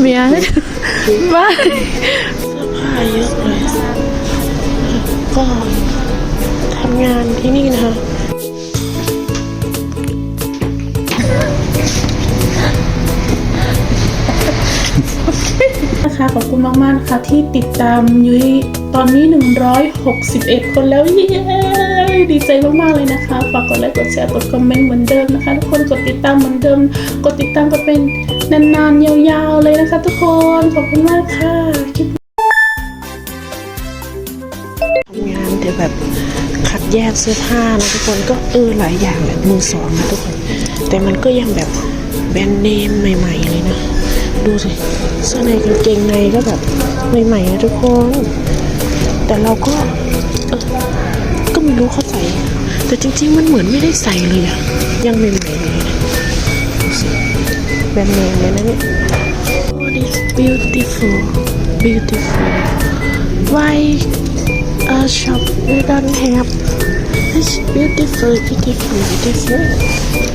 เมียบ้าเสื้อผ้าเยอะเลยก็ทำงานที่นี่นะคะนะคะขอบคุณมากๆนะคะที่ติดตามยุ้ย ตอนนี้ 161 คนแล้วเย้ดีใจมากๆเลยนะคะฝากกดไลค์กดแชร์กดคอมเมนต์เหมือนเดิมนะคะ ทุกคนกดติดตามเหมือนเดิม กดติดตามกันเป็นนานๆ ยาวๆเลยนะคะ ทุกคนขอบคุณมากค่ะคลิปทำงานแต่แบบคัดแยกเสื้อผ้านะทุกคนก็เออหลายอย่างแหละมือสองนะทุกคน แต่มันก็ยังแบบแบรนด์เนมใหม่ๆเลยนะดูสิเสื้อในกางเกงในก็แบบใหม่ๆนะทุกคน แต่เราก็เออก็ไม่รู้เขาใส่ แต่จริง ๆ มันเหมือนไม่ได้ใส่เลยอะยังใหม่ๆเลยนะดูสิแบรนด์เนมเลยนะเนี่ย Oh this beautiful beautiful why a shop we don't have it's beautiful beautiful beautiful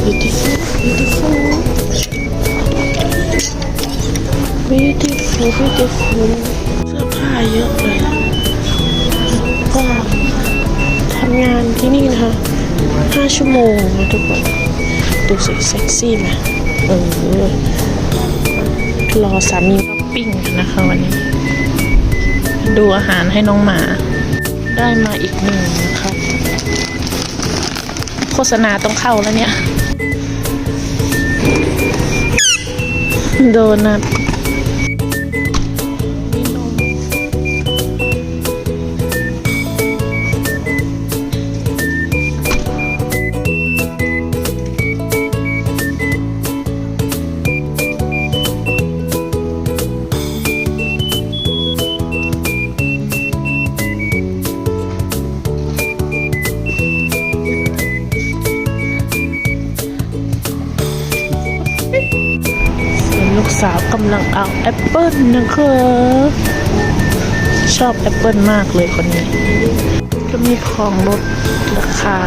beautiful beautiful beautiful beautiful เสื้อผ้าเยอะเลย งานที่นี่นะคะห้าชั่วโมงนะทุกคนดูสิเซ็กซี่ไหมเออรอสามีปิ้งนะคะวันนี้ ดูอาหารให้น้องหมา ได้มาอีกหนึ่งนะครับโฆษณาต้องเข้าแล้วเนี่ย โดนัท ส่วนลูกสาวกำลังเอาแอปเปิลนะคะชอบแอปเปิลมากเลยคนนี้ ก็มีของลดราคา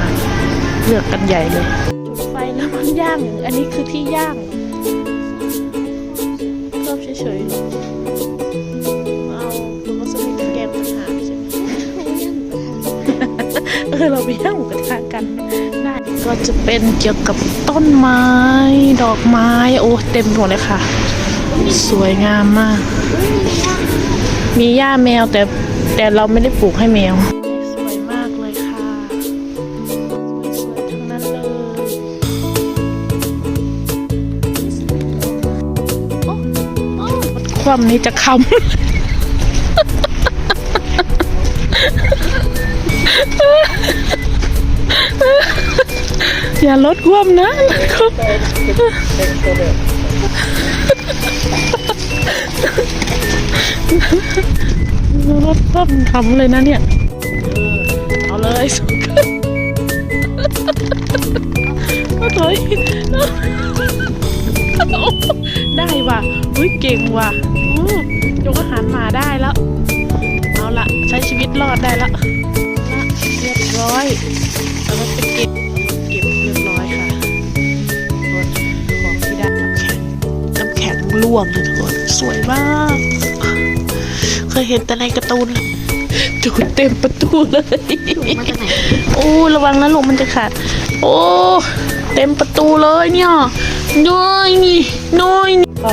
เลือกกันใหญ่เลยจุดไฟแล้วมันย่าง อันนี้คือที่ย่างชอบเฉยๆเอาคุณก็สมิธแกมปัญหาใช่ไหมเออเราไปย่างหมูกระทะกันได้ก็จะเป็นเกี่ยวกับต้นไม้ ดอกไม้ โอ้เต็มหมดเลยค่ะ สวยงามมาก มีหญ้าแมวแต่แต่เราไม่ได้ปลูกให้แมวสวยมากเลยค่ะสวยๆทั้งนั้นเลยโอ้โอ้ความนี้จะคำอย่าลดความนะลดควา มลดความทำเลยนะเนี่ย เอาเลยสุดโอ้ยได้ว่ะอุ้ยเก่งว่ะอู้ยกอาหารหมาได้แล้ว เอาละใช้ชีวิตรอดได้แล้วละเรียบร้อยแล้วก็ไปเก็บเก็บเรียบร้อยค่ะของที่ได้น้ำแข็งน้ำแข็งร่วงเลยทุกคน สวยมาก เคยเห็นแต่ในการ์ตูนจูดเต็มประตูเลย โอ้ ระวังนะลูกมันจะขาด โอ้ เต็มประตูเลยเนี่ยน้อยนี่น้อยนี่ก็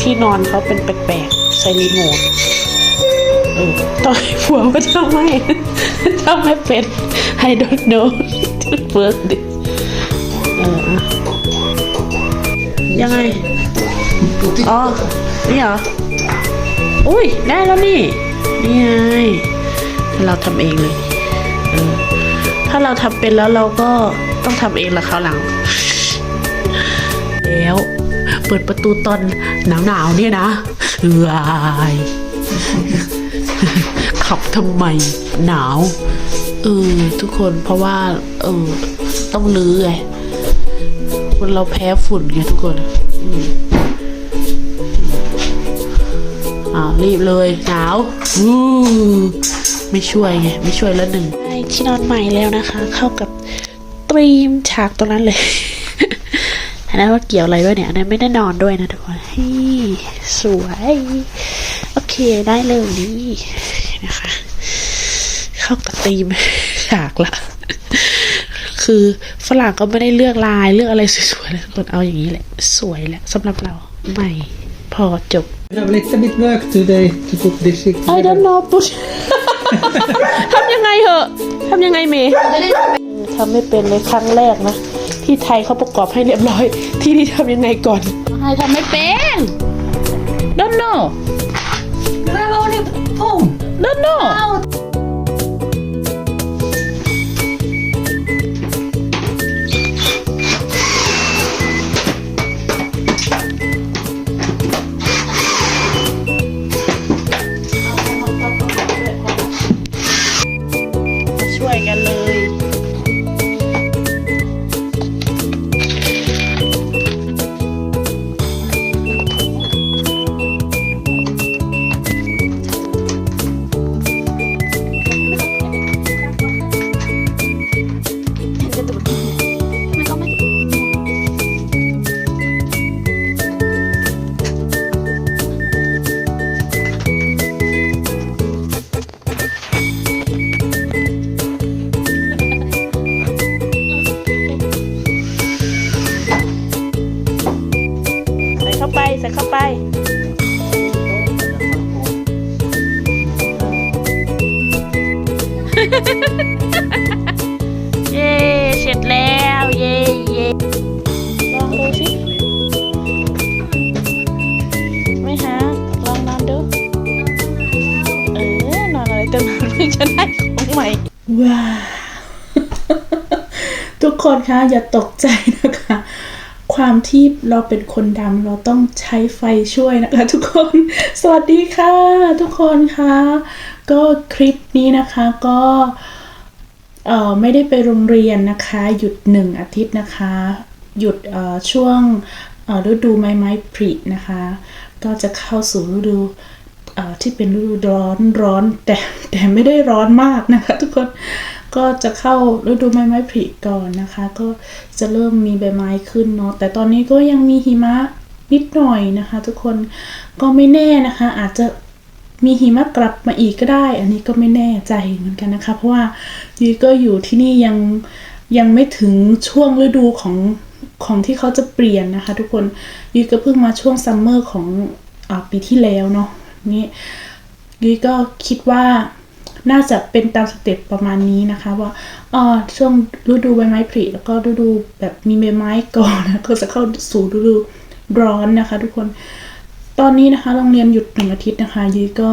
ที่นอนเขาเป็นแปลกๆใส่รีโมทเออต่อยผัวมาทำไมทำไม่เป็น I don't know work this เอออะยังไง อ๋อ นี่เหรอ อุ้ยได้แล้วนี่ นี่ไงถ้าเราทำเองเลยเออถ้าเราทำเป็นแล้วเราก็ต้องทำเองละคราวหลัง แล้วเปิดประตูตอนหนาวๆเนี่ยนะเอ้ยขับทำไมหนาวเออทุกคนเพราะว่า เออ ต้องลื้อไงคนเราแพ้ฝุ่นไงทุกคน อืม อารีบเลยหนาววู้ไม่ช่วยไงไม่ช่วยแล้วหนึ่งได้ที่นอนใหม่แล้วนะคะ เข้ากับตรีมฉากตรงนั้นเลย อันนั้นว่าเกี่ยวอะไรด้วยเนี่ยอันนั้นไม่ได้นอนด้วยนะทุกคนฮ้ยสวย โอเคได้เลยนี่นะคะ เข้ากับธีมฉากละคือฝรั่งก็ไม่ได้เลือกลายเลือกอะไรสวยๆเลยคนเอาอย่างนี้แหละ สวยแหละสำหรับเราใหม่ พอจบ We have a little bit work today to put this shit I don't know ปุ๊ทำยังไงเหอะทำยังไงเมย์ทำไม่เป็นเลยครั้งแรกนะ ที่ไทยเขาประกอบให้เรียบร้อย ที่นี่ทำยังไงก่อนไทยทำไม่เป็น don't know กันเลย ไปใส่เข้าไปเย้เสร็จแล้วเย้เย้ลองดูสิไม่ฮะลองนอนดูเออนอนอะไรตั้งนานเพิ่งจะได้ของใหม่ว้าวทุกคนคะอย่าตกใจนะคะ ความที่เราเป็นคนดำเราต้องใช้ไฟช่วยนะคะ ทุกคน สวัสดีค่ะ ทุกคนคะก็คลิปนี้นะคะก็เอ่อไม่ได้ไปโรงเรียนนะคะ หยุดหนึ่งอาทิตย์นะคะ หยุดช่วงฤดูไม้ไม้ผลินะคะ ก็จะเข้าสู่ฤดูที่เป็นฤดูร้อนร้อนแต่แต่ไม่ได้ร้อนมากนะคะ ทุกคน ก็จะเข้าฤดูใบไม้ผลิก่อนนะคะ ก็จะเริ่มมีใบไม้ขึ้นเนาะแต่ตอนนี้ก็ยังมีหิมะนิดหน่อยนะคะ ทุกคนก็ไม่แน่นะคะ อาจจะมีหิมะกลับมาอีกก็ได้ อันนี้ก็ไม่แน่ใจเหมือนกันนะคะ เพราะว่ายุ้ยก็อยู่ที่นี่ยังยังไม่ถึงช่วงฤดูของของที่เขาจะเปลี่ยนนะคะ ทุกคนยุ้ยก็เพิ่งมาช่วงซัมเมอร์ของอปีที่แล้วเนาะนี่ยุ้ยก็คิดว่า น่าจะเป็นตามสเต็ปประมาณนี้นะคะว่าอ่าช่วงฤดูใบไม้ผลิแล้วก็ฤดูแบบมีใบไม้ก่อนนะก็จะเข้าสู่ฤดูร้อนนะคะ ทุกคน ตอนนี้นะคะโรงเรียนหยุดหนึ่งอาทิตย์นะคะยุ้ยก็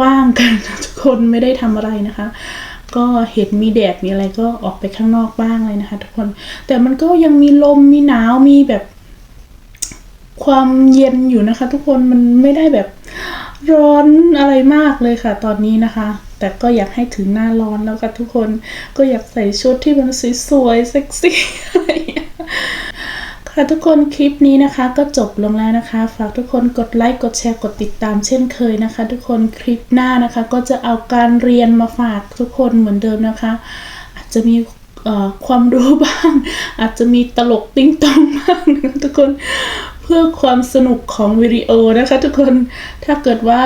ว่างๆกันทุกคนไม่ได้ทำอะไรนะคะ ก็เห็นมีแดดมีอะไรก็ออกไปข้างนอกบ้างเลยนะคะ ทุกคน แต่มันก็ยังมีลมมีหนาวมีแบบความเย็นอยู่นะคะ ทุกคนมันไม่ได้แบบ ร้อนอะไรมากเลยค่ะ ตอนนี้นะคะ แต่ก็อยากให้ถึงหน้าร้อนแล้วค่ะทุกคนก็อยากใส่ชุดที่มันสวยๆเซ็กซี่อะไรค่ะทุกคนคลิปนี้นะคะก็จบลงแล้วนะคะ ฝากทุกคนกดไลค์กดแชร์กดติดตามเช่นเคยนะคะ ทุกคนคลิปหน้านะคะ ก็จะเอาการเรียนมาฝากทุกคนเหมือนเดิมนะคะ อาจจะมีความรู้บ้าง อาจจะมีตลกติ้งตองบ้างนะทุกคน เพื่อความสนุกของวิดีโอนะคะทุกคนถ้าเกิดว่า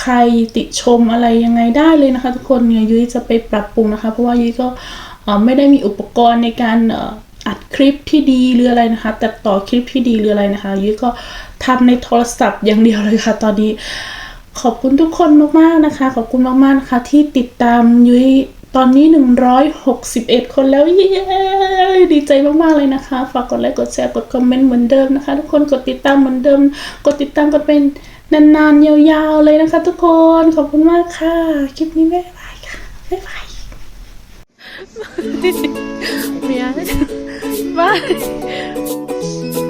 ใครติชมอะไรยังไงได้เลยนะคะ ทุกคนเนี่ยยุ้ยจะไปปรับปรุงนะคะ เพราะว่ายุ้ยก็ไม่ได้มีอุปกรณ์ในการอัดคลิปที่ดีหรืออะไรนะคะตัดต่อคลิปที่ดีหรืออะไรนะคะยุ้ยก็ทำในโทรศัพท์อย่างเดียวเลยค่ะ ตอนนี้ขอบคุณทุกคนมากๆนะคะ ขอบคุณมากๆนะคะ ที่ติดตามยุ้ย ตอนนี้ 161 คนแล้วเย้ดีใจมาก ๆ เลยนะคะ ฝากกดไลค์กดแชร์กดคอมเมนต์เหมือนเดิมนะคะ ทุกคนกดติดตามเหมือนเดิม กดติดตามกันเป็นนานๆ ยาวๆ เลยนะคะ ทุกคนขอบคุณมากค่ะ คลิปนี้บ๊ายบายค่ะบ๊ายบายเมียว่า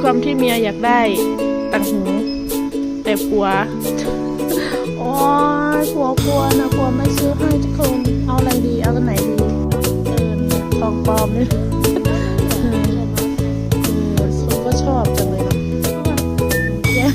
ความที่เมียอยากได้ต่างหู แต่ผัวโอ้ยผัวกลัวนะผัวไม่ซื้อให้ทุกคนเอาอะไรดีเอาตัวไหนดี ปลอมนี่เออเออผมก็ชอบจังเลยนะแย่